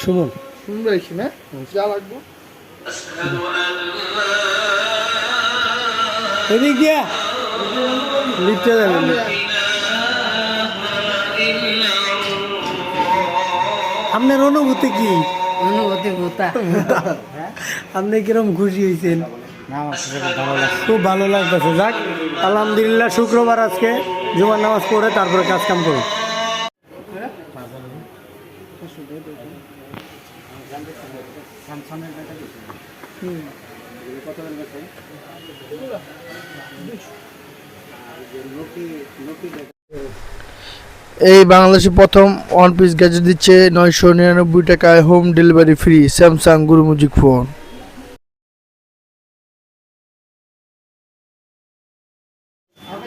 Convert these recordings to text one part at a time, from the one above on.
সুমন না যা লাগবো এদিক দিয়া। লিফটে যাবেন। আপনার অনুভূতি কি? অনুভূতি ভূতা। আপনি কিরম খুশি হয়েছেন খুব ভালো লাগতেছে। যাক আলহামদুলিল্লাহ শুক্রবার আজকে জুমার নামাজ পড়ে তারপরে কাজ কাম এই বাংলাদেশে প্রথম ওয়ান পিস গ্যাজেট দিচ্ছে নয়শো নিরানব্বই টাকায় home delivery free Samsung Guru music phone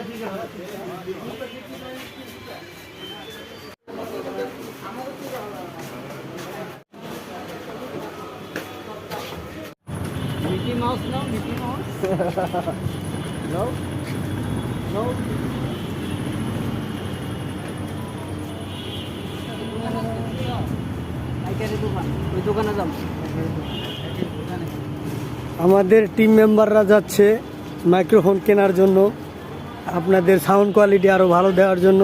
Mickey Mouse নাও মিকি মাউস ওই দোকানে যাও আমাদের টিম মেম্বাররা যাচ্ছে মাইক্রোফোন কেনার জন্য। আপনাদের সাউন্ড কোয়ালিটি আরও ভালো দেওয়ার জন্য।